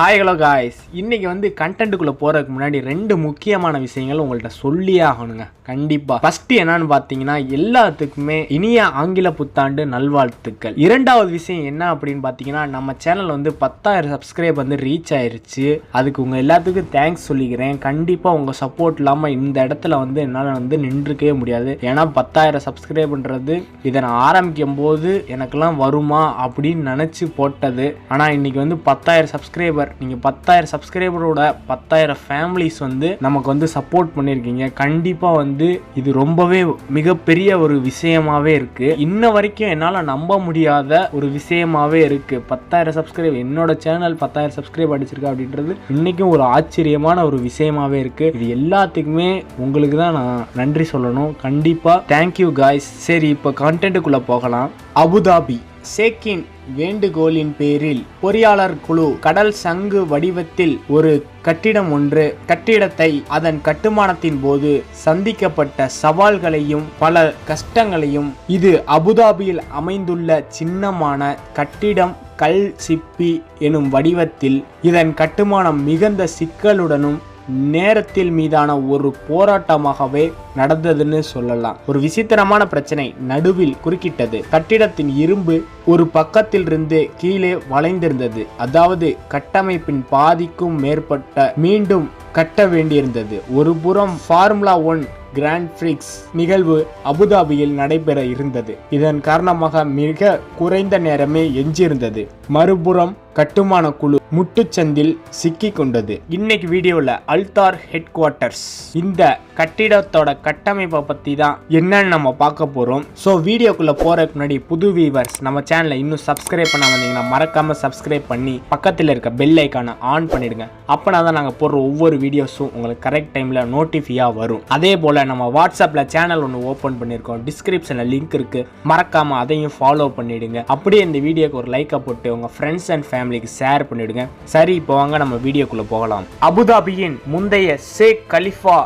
Hi hello guys இன்றைக்கி வந்து கண்டென்ட்டுக்குள்ளே போகிறதுக்கு முன்னாடி ரெண்டு முக்கியமான விஷயங்கள் உங்கள்கிட்ட சொல்லியே ஆகணுங்க. கண்டிப்பாக ஃபஸ்ட்டு என்னன்னு பார்த்தீங்கன்னா எல்லாத்துக்குமே இனிய ஆங்கில புத்தாண்டு நல்வாழ்த்துக்கள். இரண்டாவது விஷயம் என்ன அப்படின்னு பார்த்தீங்கன்னா நம்ம சேனல் வந்து பத்தாயிரம் சப்ஸ்கிரைப் வந்து ரீச் ஆயிருச்சு. அதுக்கு உங்கள் எல்லாத்துக்கும் தேங்க்ஸ் சொல்லிக்கிறேன். கண்டிப்பாக உங்கள் சப்போர்ட் இல்லாமல் இந்த இடத்துல வந்து என்னால் வந்து நின்றுக்கவே முடியாது. ஏன்னா பத்தாயிரம் சப்ஸ்கிரைப்ன்றது இதை நான் ஆரம்பிக்கும் போது எனக்கெல்லாம் வருமா அப்படின்னு நினச்சி போட்டது. ஆனால் இன்றைக்கி வந்து பத்தாயிரம் சப்ஸ்கிரைபர் நீங்கள் பத்தாயிரம் சப்ஸ்கிரைபரோட பத்தாயிரம் ஃபேமிலிஸ் வந்து நமக்கு வந்து சப்போர்ட் பண்ணியிருக்கீங்க கண்டிப்பாக வந்து இது ரொம்பவே மிகப்பெரிய ஒரு விஷயமாகவே இருக்குது இன்ன வரைக்கும் என்னால் நம்ப முடியாத ஒரு விஷயமாகவே இருக்குது பத்தாயிரம் சப்ஸ்கிரைப் என்னோட சேனல் பத்தாயிரம் சப்ஸ்கிரைப் அடிச்சிருக்கா அப்படின்றது இன்றைக்கும் ஒரு ஆச்சரியமான ஒரு விஷயமாவே இருக்குது இது எல்லாத்துக்குமே உங்களுக்கு தான் நான் நன்றி சொல்லணும். கண்டிப்பாக தேங்க்யூ காய்ஸ் சரி இப்போ கண்டென்ட்டுக்குள்ளே போகலாம். அபுதாபி சேக்கின் வேண்டுகோளின் பேரில் பொறியாளர் குழு கடல் சங்கு வடிவத்தில் ஒரு கட்டிடம் ஒன்று. கட்டிடத்தை அதன் கட்டுமானத்தின் போது சந்திக்கப்பட்ட சவால்களையும் பல கஷ்டங்களையும் இது அபுதாபியில் அமைந்துள்ள சின்னமான கட்டிடம் கல் சிப்பி எனும் வடிவத்தில் இதன் கட்டுமானம் மிகுந்த சிக்கலுடனும் நேரத்தில் மீதான ஒரு போராட்டமாகவே நடந்ததுன்னு சொல்லலாம். ஒரு விசித்திரமான பிரச்சனை நடுவில் குறுக்கிட்டது. கட்டிடத்தின் இரும்பு ஒரு பக்கத்திலிருந்து கீழே வளைந்திருந்தது. அதாவது கட்டமைப்பின் பாதிக்கும் மேற்பட்ட மீண்டும் கட்ட வேண்டியிருந்தது. ஒரு புறம் ஃபார்முலா ஒன் கிராண்ட் பிரிக்ஸ் நிகழ்வு அபுதாபியில் நடைபெற இருந்தது. இதன் காரணமாக மிக குறைந்த நேரமே எஞ்சியிருந்தது. மறுபுறம் கட்டுமான குழு முட்டுச்சந்தில் சிக்கி கொண்டது இன்னைக்கு வீடியோவில் அல்தார் ஹெட் குவார்ட்டர்ஸ் இந்த கட்டிடத்தோட கட்டமைப்பை பற்றி தான் என்னன்னு நம்ம பார்க்க போகிறோம் ஸோ வீடியோக்குள்ளே போகிறதுக்கு முன்னாடி புது வீவர்ஸ் நம்ம சேனலை இன்னும் சப்ஸ்கிரைப் பண்ண வந்தீங்கன்னா மறக்காமல் சப்ஸ்கிரைப் பண்ணி பக்கத்தில் இருக்க பெல் ஐக்கானை ஆன் பண்ணிடுங்க. அப்போனா தான் நாங்கள் போடுற ஒவ்வொரு வீடியோஸும் உங்களுக்கு கரெக்ட் டைமில் நோட்டிஃபியாக வரும். அதே போல் நம்ம வாட்ஸ்அப்பில் சேனல் ஒன்று ஓப்பன் பண்ணியிருக்கோம். டிஸ்கிரிப்ஷனில் லிங்க் இருக்குது மறக்காமல் அதையும் ஃபாலோ பண்ணிவிடுங்க அப்படியே இந்த வீடியோக்கு ஒரு லைக்கை போட்டு உங்கள் ஃப்ரெண்ட்ஸ் அண்ட் ஃபேமிலிக்கு ஷேர் பண்ணிவிடுங்க சரி இப்போ வாங்க நம்ம வீடியோக்குள்ளே போகலாம். அபுதாபியின் முந்தைய Sheikh Khalifa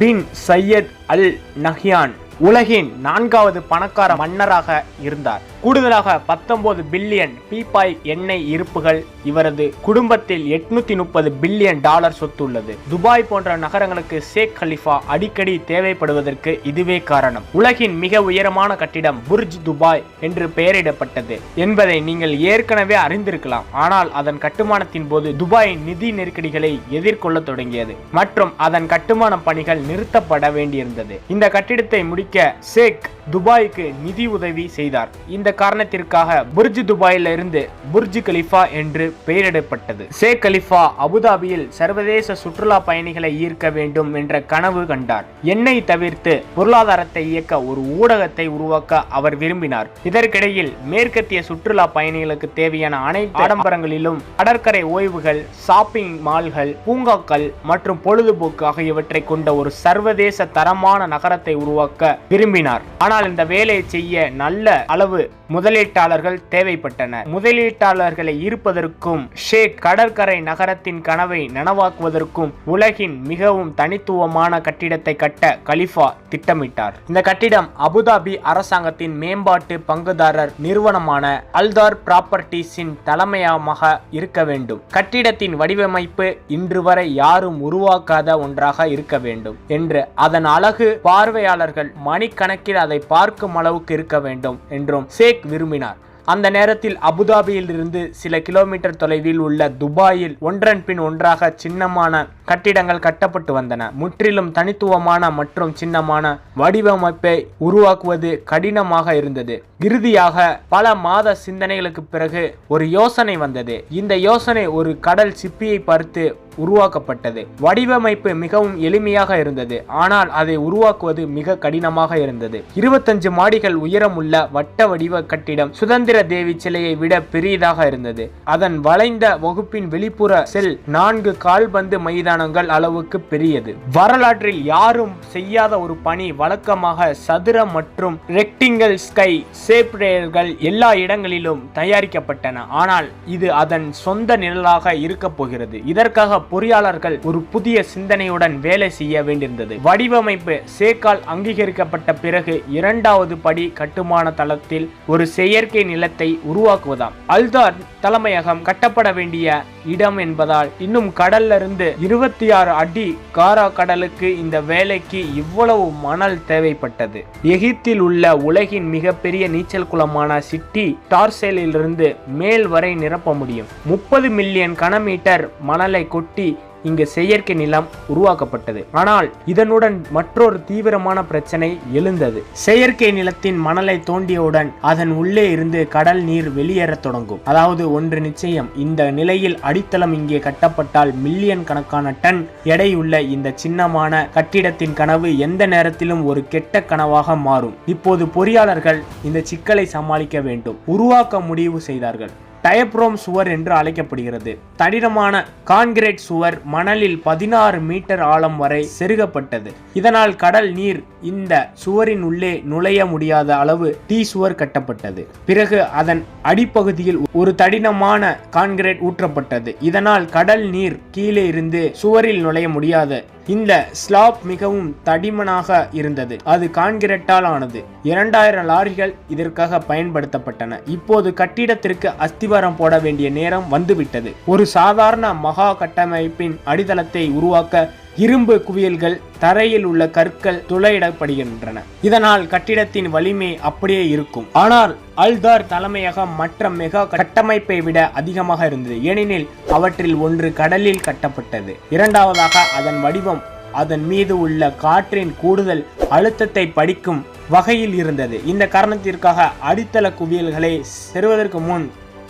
bin Zayed Al Nahyan உலகின் நான்காவது பணக்கார மன்னராக இருந்தார். கூடுதலாக பத்தொன்பது பில்லியன் பீப்பாய் எண்ணெய் இருப்புகள் இவரது குடும்பத்தில் எட்நூத்தி முப்பது பில்லியன் டாலர் சொத்து உள்ளது. துபாய் போன்ற நகரங்களுக்கு ஷேக் கலிஃபா அடிக்கடி தேவைப்படுவதற்கு இதுவே காரணம். உலகின் மிக உயரமான கட்டிடம் புர்ஜ் துபாய் என்று பெயரிடப்பட்டது என்பதை நீங்கள் ஏற்கனவே அறிந்திருக்கலாம். ஆனால் அதன் கட்டுமானத்தின் போது துபாய் நிதி நெருக்கடிகளை எதிர்கொள்ள தொடங்கியது மற்றும் அதன் கட்டுமான பணிகள் நிறுத்தப்பட வேண்டியிருந்தது. இந்த கட்டிடத்தை முடிக்க ஷேக் துபாய்க்கு நிதி உதவி செய்தார். இந்த காரணத்திற்காக புர்ஜ் துபாயில் இருந்து புர்ஜ் கலிஃபா என்று பெயரிடப்பட்டது. ஷேக் கலிஃபா அபுதாபியில் சர்வதேச சுற்றுலா பயணிகளை ஈர்க்க வேண்டும் என்ற கனவு கண்டார். எண்ணெய் தவிர்த்து பொருளாதாரத்தை இயக்க ஒரு ஊடகத்தை உருவாக்க அவர் விரும்பினார். இதற்கிடையில் மேற்கத்திய சுற்றுலா பயணிகளுக்கு தேவையான அனைத்து ஆடம்பரங்களிலும் கடற்கரை ஓய்வுகள் ஷாப்பிங் மால்கள் பூங்காக்கள் மற்றும் பொழுதுபோக்கு ஆகியவற்றை கொண்ட ஒரு சர்வதேச தரமான நகரத்தை உருவாக்க விரும்பினார். ஆனால் இந்த வேலையை செய்ய நல்ல அளவு முதலீட்டாளர்கள் தேவைப்பட்டனர். முதலீட்டாளர்களை ஈர்ப்பதற்கும் ஷேக் கடற்கரை நகரத்தின் கனவை நனவாக்குவதற்கும் உலகின் மிகவும் தனித்துவமான கட்டிடத்தை கட்ட கலிஃபா திட்டமிட்டார். இந்த கட்டிடம் அபுதாபி அரசாங்கத்தின் மேம்பாட்டு பங்குதாரர் நிறுவனமான அல்தார் ப்ராப்பர்ட்டிஸின் தலைமையமாக இருக்க வேண்டும். கட்டிடத்தின் வடிவமைப்பு இன்று வரை யாரும் உருவாக்காத ஒன்றாக இருக்க வேண்டும் என்று அதன் அழகு பார்வையாளர்கள் மணிக்கணக்கில் அதை பார்க்கும் அளவுக்கு இருக்க வேண்டும் என்றும் ஷேக் விரும்பினார். அந்த நேரத்தில் அபுதாபியில் இருந்து சில கிலோமீட்டர் தொலைவில் உள்ள துபாயில் ஒன்றன் பின் ஒன்றாக சின்னமான கட்டிடங்கள் கட்டப்பட்டு வந்தன. முற்றிலும் தனித்துவமான மற்றும் சின்னமான வடிவமைப்பை உருவாக்குவது கடினமாக இருந்தது. இறுதியாக பல மாத சிந்தனைகளுக்கு பிறகு ஒரு யோசனை வந்தது. இந்த யோசனை ஒரு கடல் சிப்பியை பார்த்து உருவாக்கப்பட்டது. வடிவமைப்பு மிகவும் எளிமையாக இருந்தது. ஆனால் அதை உருவாக்குவது மிக கடினமாக இருந்தது. இருபத்தஞ்சு மாடிகள் உயரமுள்ள வட்ட வடிவ கட்டிடம் சுதந்திர தேவி சிலையை விட பெரியதாக இருந்தது. அதன் வளைந்த வகுப்பின் வெளிப்புற செல் நான்கு கால்பந்து மைதானங்கள் அளவுக்கு பெரியது. வரலாற்றில் யாரும் செய்யாத ஒரு பணி வழக்கமாக சதுர மற்றும் ரெக்டிங்கல் ஸ்கை சேப்ரேயர்கள் எல்லா இடங்களிலும் தயாரிக்கப்பட்டன. ஆனால் இது அதன் சொந்த நிழலாக இருக்கப் போகிறது. இதற்காக பொறியாளர்கள் ஒரு புதிய சிந்தனையுடன் வேலை செய்ய வேண்டியிருந்தது. வடிவமைப்பு சேக்கால் அங்கீகரிக்கப்பட்ட பிறகு இரண்டாவது படி கட்டுமான தளத்தில் ஒரு செயற்கை நிலத்தை உருவாக்குவதாம். அல்தார் தலைமையகம் கட்டப்பட வேண்டிய இடம் என்பதால் இன்னும் கடல்ல இருந்து இருபத்தி ஆறு அடி காரா கடலுக்கு இந்த வேலைக்கு இவ்வளவு மணல் தேவைப்பட்டது. எகிப்தில் உள்ள உலகின் மிகப்பெரிய நீச்சல் குளமான சிட்டி டார்சேலிலிருந்து மேல் வரை நிரப்ப முடியும். முப்பது மில்லியன் கனமீட்டர் மணலை கொட்டி இங்கு செயற்கை நிலம் உருவாக்கப்பட்டது. ஆனால் இதனுடன் மற்றொரு தீவிரமான பிரச்சனை எழுந்தது. செயற்கை நிலத்தின் மணலை தோண்டியவுடன் அதன் உள்ளே இருந்து கடல் நீர் வெளியேறத் தொடங்கும். அதாவது ஒன்று நிச்சயம் இந்த நிலையில் அடித்தளம் இங்கே கட்டப்பட்டால் மில்லியன் கணக்கான டன் எடையுள்ள இந்த சின்னமான கட்டிடத்தின் கனவு எந்த நேரத்திலும் ஒரு கெட்ட கனவாக மாறும். இப்போது பொறியாளர்கள் இந்த சிக்கலை சமாளிக்க வேண்டும். உருவாக்க முடிவு செய்தார்கள். டயப்ரோம் சுவர் என்று அழைக்கப்படுகிறது. தடினமான கான்கிரீட் சுவர் மணலில் பதினாறு மீட்டர் ஆழம் வரை செருகப்பட்டது. இதனால் கடல் நீர் இந்த சுவரின் உள்ளே நுழைய முடியாத அளவு டீ சுவர் கட்டப்பட்டது. பிறகு அதன் அடிப்பகுதியில் ஒரு தடினமான கான்கிரீட் ஊற்றப்பட்டது. இதனால் கடல் நீர் கீழே இருந்து சுவரில் நுழைய முடியாத இந்த ஸ்லாப் மிகவும் தடிமனாக இருந்தது. அது கான்கிரீட்டால் ஆனது. இரண்டாயிரம் லாரிகள் இதற்காக பயன்படுத்தப்பட்டன. இப்போது கட்டிடத்திற்கு அஸ்திவாரம் போட வேண்டிய நேரம் வந்துவிட்டது. ஒரு சாதாரண மகா கட்டமைப்பின் அடித்தளத்தை உருவாக்க இரும்பு குவியல்கள் தரையில் உள்ள கற்கள் துளையிடப்படுகின்றன. இதனால் கட்டிடத்தின் வலிமை அப்படியே இருக்கும். ஆனால் அல்தார் தலைமையகம் மற்ற மெகா கட்டமைப்பை விட அதிகமாக இருந்தது. ஏனெனில் அவற்றில் ஒன்று கடலில் கட்டப்பட்டது. இரண்டாவதாக அதன் வடிவம் அதன் மீது உள்ள காற்றின் கூடுதல் அழுத்தத்தை படிக்கும் வகையில் இருந்தது. இந்த காரணத்திற்காக அடித்தள குவியல்களை செருவதற்கு முன்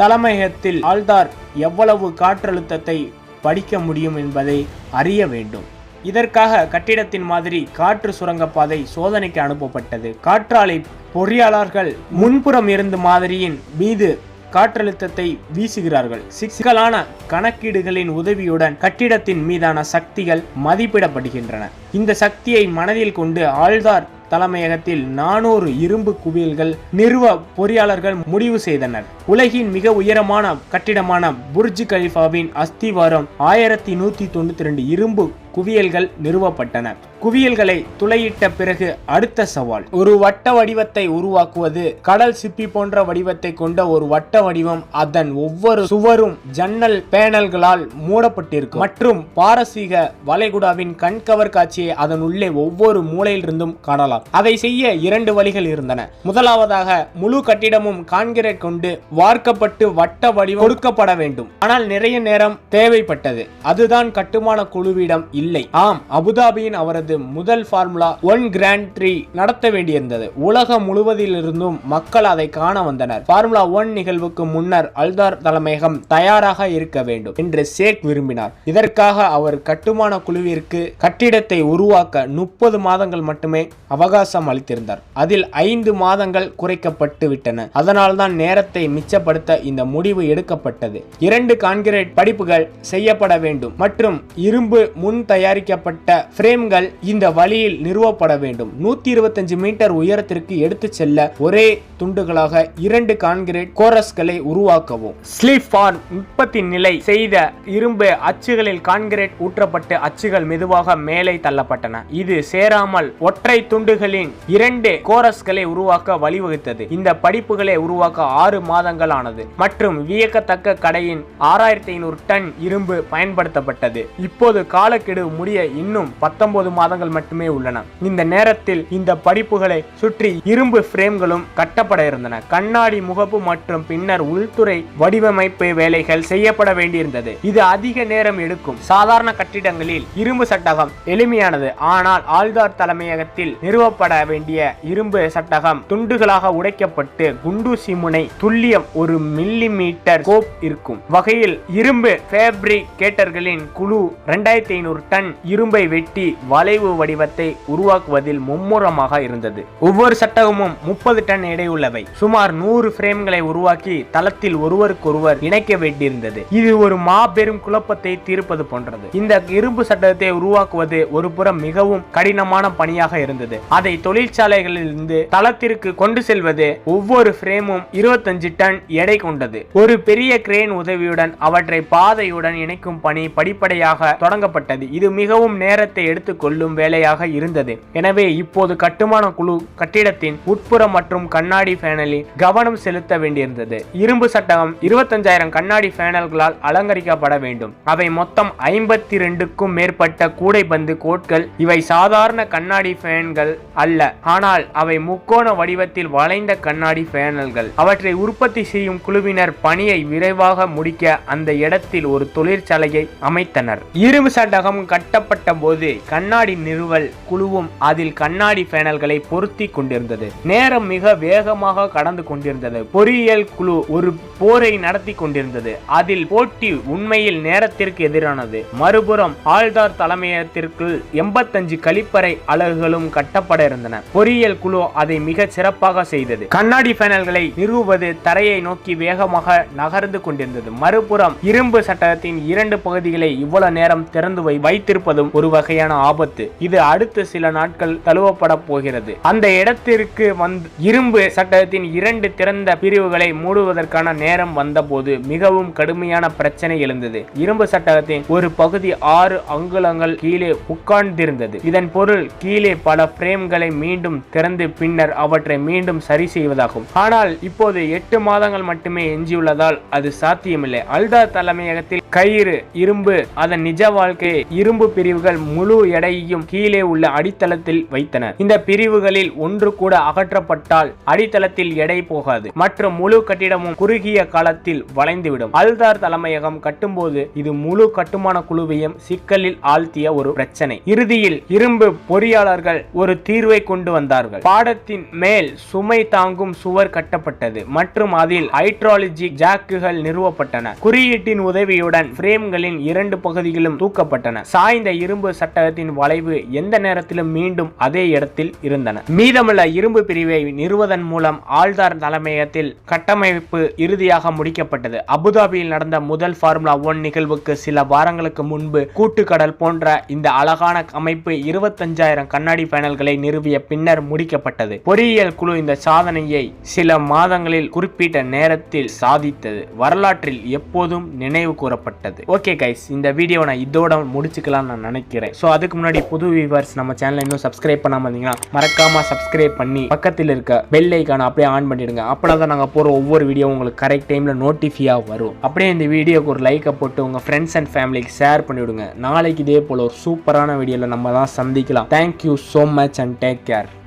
தலைமையகத்தில் ஆல்தார் எவ்வளவு காற்றழுத்தத்தை படிக்க முடியும் என்பதை அறிய வேண்டும். இதற்காக கட்டிடத்தின் மாதிரி காற்று சுரங்கப்பாதை சோதனைக்கு அனுப்பப்பட்டது. காற்றாலை பொறியாளர்கள் முன்புறம் இருந்து மாதிரியின் மீது காற்றழுத்தத்தை வீசுகிறார்கள். சிக்கலான கணக்கீடுகளின் உதவியுடன் கட்டிடத்தின் மீதான சக்திகள் மதிப்பிடப்படுகின்றன. இந்த சக்தியை மனதில் கொண்டு ஆழ்தார் தலைமையகத்தில் நானூறு இரும்பு குவியல்கள் நிறுவ பொறியாளர்கள் முடிவு செய்தனர். உலகின் மிக உயரமான கட்டிடமான புர்ஜ் கலிஃபாவின் அஸ்திவாரம் ஆயிரத்தி நூத்தி தொண்ணூத்தி ரெண்டு இரும்பு குவியல்கள் நிறுவப்பட்டன. குவியல்களை துளையிட்ட பிறகு அடுத்த சவால். ஒரு வட்ட வடிவத்தை உருவாக்குவது கடல் சிப்பி போன்ற வடிவத்தை கொண்ட ஒரு வட்ட வடிவம் அதன் ஒவ்வொரு சுவரும் ஜன்னல் பேனல்களால் மூடப்பட்டிருக்கும். மற்றும் பாரசீக வளைகுடாவின் கண்கவர் காட்சியை அதன் உள்ளே ஒவ்வொரு மூலையிலிருந்தும் காணலாம். அதை செய்ய இரண்டு வழிகள் இருந்தன. முதலாவதாக முழு கட்டிடமும் கான்கிரீட் கொண்டு வார்க்கப்பட்டு வட்ட வடிவம் கொடுக்கப்பட வேண்டும். ஆனால் நிறைய நேரம் தேவைப்பட்டது. அதுதான் கட்டுமான குழுவிடம் இல்லை. ஆம் அபுதாபியின் அவரது முதல் ஃபார்முலா ஒன் கிராண்ட் த்ரீ நடத்த வேண்டியிருந்தது. உலகம் முழுவதிலிருந்தும் மக்கள் அதை காண வந்தனர். ஃபார்முலா ஒன் நிகழ்வுக்கு முன்னர் அல்தார் தலைமையகம் தயாராக இருக்க வேண்டும் என்று சேக் விரும்பினார். இதற்காக அவர் கட்டுமான குழுவிற்கு கட்டிடத்தை உருவாக்க முப்பது மாதங்கள் மட்டுமே அவகாசம் அளித்திருந்தார். அதில் ஐந்து மாதங்கள் குறைக்கப்பட்டு விட்டன. அதனால்தான் நேரத்தை மிச்சப்படுத்த இந்த முடிவு எடுக்கப்பட்டது. இரண்டு கான்கிரீட் படிப்புகள் செய்யப்பட வேண்டும் மற்றும் இரும்பு முன் தயாரிக்கப்பட்ட பிரேம்கள் இந்த வழியில் நிறுவப்பட வேண்டும். நூத்தி இருபத்தஞ்சு மீட்டர் உயரத்திற்கு எடுத்து செல்ல ஒரே துண்டுகளாக இரண்டு கான்கிரீட் கோரஸ்களை உருவாக்கவும். ஸ்லீஃபான் ஃபார்ம் உற்பத்தி நிலை செய்த இரும்பு அச்சுகளில் கான்கிரீட் ஊற்றப்பட்டு அச்சுகள் மெதுவாக மேலே தள்ளப்பட்டன. இது சேராமல் ஒற்றை துண்டுகளின் இரண்டு கோரஸ்களை உருவாக்க வழிவகுத்தது. இந்த படிப்புகளை உருவாக்க ஆறு மாதங்கள் ஆனது மற்றும் வியக்கத்தக்க கடையின் ஆறாயிரத்தி ஐநூறு டன் இரும்பு பயன்படுத்தப்பட்டது. இப்போது காலக்கெடு முடிய இன்னும் பத்தொன்பது மாதங்கள் மட்டுமே உள்ளன. இந்த நேரத்தில் இந்த படிப்புகளை சுற்றி இரும்பு பிரேம்களும் கட்டப்பட இருந்தன. கண்ணாடி முகப்பு மற்றும் பின்னர் உள்துறை வடிவமைப்பு வேலைகள் செய்யப்பட வேண்டியிருந்தது. இது அதிக நேரம் எடுக்கும். சாதாரண கட்டிடங்களில் இரும்பு சட்டகம் எளிமையானது. ஆனால் ஆழ்தார் தலைமையகத்தில் நிறுவப்பட வேண்டிய இரும்பு சட்டகம் துண்டுகளாக உடைக்கப்பட்டு குண்டூசி முனை துல்லியம் ஒரு மில்லி மீட்டர் கோப் இருக்கும். வகையில் இரும்பு ஃபேப்ரிகேட்டர்களின் குழு ரெண்டாயிரத்தி ஐநூறு டன் இரும்பை வெட்டி வளைவு வடிவத்தை உருவாக்குவதில் மும்முரமாக இருந்தது. ஒவ்வொரு சட்டகமும் முப்பது டன் உள்ளவை. சுமார் நூறு பிரேம்களை உருவாக்கி தளத்தில் ஒருவருக்கொருவர் இணைக்க வேண்டியிருந்தது. இது ஒரு மாபெரும் குழப்பத்தை தீர்ப்பது போன்றது. இந்த இரும்பு சட்டத்தை உருவாக்குவது ஒரு புறம் மிகவும் கடினமான பணியாக இருந்தது. அதை தொழிற்சாலைகளிலிருந்து தளத்திற்கு கொண்டு செல்வது ஒவ்வொரு பிரேமும் இருபத்தஞ்சு டன் எடை கொண்டது. ஒரு பெரிய கிரேன் உதவியுடன் அவற்றை பாதையுடன் இணைக்கும் பணி படிப்படியாக தொடங்கப்பட்டது. இது மிகவும் நேரத்தை எடுத்துக்கொள்ளும் வேலையாக இருந்தது. எனவே இப்போது கட்டுமான குழு கட்டிடத்தின் உட்புறம் மற்றும் கண்ணாடி பேனலில் கவனம் செலுத்த வேண்டியிருந்தது. இரும்பு சட்டகம் இருபத்தஞ்சாயிரம் கண்ணாடி பேனல்களால் அலங்கரிக்கப்பட வேண்டும். அவை மொத்தம் ஐம்பத்தி ரெண்டுக்கும் மேற்பட்ட கூடைபந்து கோட்கள். இவை சாதாரண கண்ணாடி ஃபேன்கள் அல்ல. ஆனால் அவை முக்கோண வடிவத்தில் வளைந்த கண்ணாடி பேனல்கள். அவற்றை உற்பத்தி செய்யும் குழுவினர் பணியை விரைவாக முடிக்க அந்த இடத்தில் ஒரு தொழிற்சாலையை அமைத்தனர். இரும்பு சட்டகம் கட்டப்பட்ட போது கண்ணாடி நிறுவல் குழுவும் அதில் கண்ணாடி பேனல்களை பொருத்தி கொண்டிருந்தது. நேரம் மிக வேகமாக கடந்து கொண்டிருந்தது. பொறியியல் குழு ஒரு போரை நடத்தி கொண்டிருந்தது. அதில் போட்டி உண்மையில் நேரத்திற்கு எதிரானது. மறுபுறம் ஆழ்தார் தலைமையகத்திற்குள் எண்பத்தஞ்சு கழிப்பறை அலகுகளும் கட்டப்பட இருந்தன. பொறியியல் குழு அதை மிக சிறப்பாக செய்தது. கண்ணாடி பேனல்களை நிறுவுவது தரையை நோக்கி வேகமாக நகர்ந்து கொண்டிருந்தது. மறுபுறம் இரும்பு சட்டகத்தின் இரண்டு பகுதிகளை இவ்வளவு நேரம் திறந்து வைத்திருப்பதும் ஒரு வகையான ஆபத்து. இது அடுத்த சில நாட்கள் தழுவப்பட போகிறது. அந்த இடத்திற்கு வந்து இரும்பு சட்டகத்தின் இரண்டு திறந்த பிரிவுகளை மூடுவதற்கான நேரம் வந்தபோது மிகவும் கடுமையான பிரச்சனை எழுந்தது. இரும்பு சட்டகத்தின் ஒரு பகுதி ஆறு அங்குலங்கள் கீழே உட்கார்ந்திருந்தது. இதன் பொருள் கீழே பல பிரேம்களை மீண்டும் திறந்து பின்னர் அவற்றை மீண்டும் சரி செய்வதாகும். ஆனால் இப்போது எட்டு மாதங்கள் மட்டுமே எஞ்சியுள்ளதால் அது சாத்தியமில்லை. அல்தா தலைமையகத்தில் கயிறு இரும்பு அதன் நிஜ வாழ்க்கை இரும்பு பிரிவுகள் முழு எடையையும் கீழே உள்ள அடித்தளத்தில் வைத்தனர் இந்த பிரிவுகளில் ஒன்று கூட அகற்றப்பட்டால் அடித்தளத்தில் எடை போகாது. மற்றும் முழு கட்டிடமும் குறுகிய காலத்தில் வளைந்துவிடும். அல்தார் தலைமையகம் கட்டும்போது இது முழு கட்டுமான குழுவையும் சிக்கலில் ஆழ்த்திய ஒரு பிரச்சனை. இறுதியில் இரும்பு பொறியாளர்கள் ஒரு தீர்வை கொண்டு வந்தார்கள். பாடத்தின் மேல் சுமை தாங்கும் சுவர் கட்டப்பட்டது. மற்றும் அதில் ஹைட்ராலஜி ஜாக்குகள் நிறுவப்பட்டன. குறியீட்டின் உதவியுடன் பிரேம்களின் இரண்டு பகுதிகளும் தூக்கப்பட்டன. சாய்ந்த இரும்பு சட்டகத்தின் வளைவு எந்த நேரத்திலும் மீண்டும் அதே இடத்தில் இருந்தன. மீதமுள்ள இரும்பு பிரிவை நிறுவதன் மூலம் ஆழ்தார் தலைமையகத்தில் கட்டமைப்பு இறுதியாக முடிக்கப்பட்டது. அபுதாபியில் நடந்த முதல் ஃபார்முலா ஒன் நிகழ்வுக்கு சில வாரங்களுக்கு முன்பு கூட்டுக்கடல் போன்ற இந்த அழகான அமைப்பு இருபத்தஞ்சாயிரம் கண்ணாடி பேனல்களை நிறுவிய பின்னர் முடிக்கப்பட்டது. பொறியியல் குழு இந்த சாதனையை சில மாதங்களில் குறிப்பிட்ட நேரத்தில் சாதித்தது. வரலாற்றில் எப்போதும் நினைவு கூறப்பட்டது. ஓகே கைஸ் இந்த வீடியோ நான் இதோட முடிச்சுக்கலாம் நான் நினைக்கிறேன். ஸோ அதுக்கு முன்னாடி புது வியூவர்ஸ் நம்ம சேனலை இன்னும் சப்ஸ்கிரைப் பண்ணாமல் இருந்தீங்கன்னா மறக்காம சப்ஸ்கிரைப் பண்ணி பக்கத்தில் இருக்க பெல் ஐக்கான அப்படியே ஆன் பண்ணிடுங்க. அப்படின்னா தான் நாங்கள் போகிற ஒவ்வொரு வீடியோ உங்களுக்கு கரெக்ட் டைமில் நோட்டிஃபியாக வரும். அப்படியே இந்த வீடியோக்கு ஒரு லைக்கை போட்டு உங்கள் ஃப்ரெண்ட்ஸ் அண்ட் ஃபேமிலிக்கு ஷேர் பண்ணிவிடுங்க. நாளைக்கு இதே போல் ஒரு சூப்பரான வீடியோவில் நம்ம தான் சந்திக்கலாம். Thank you so much and take care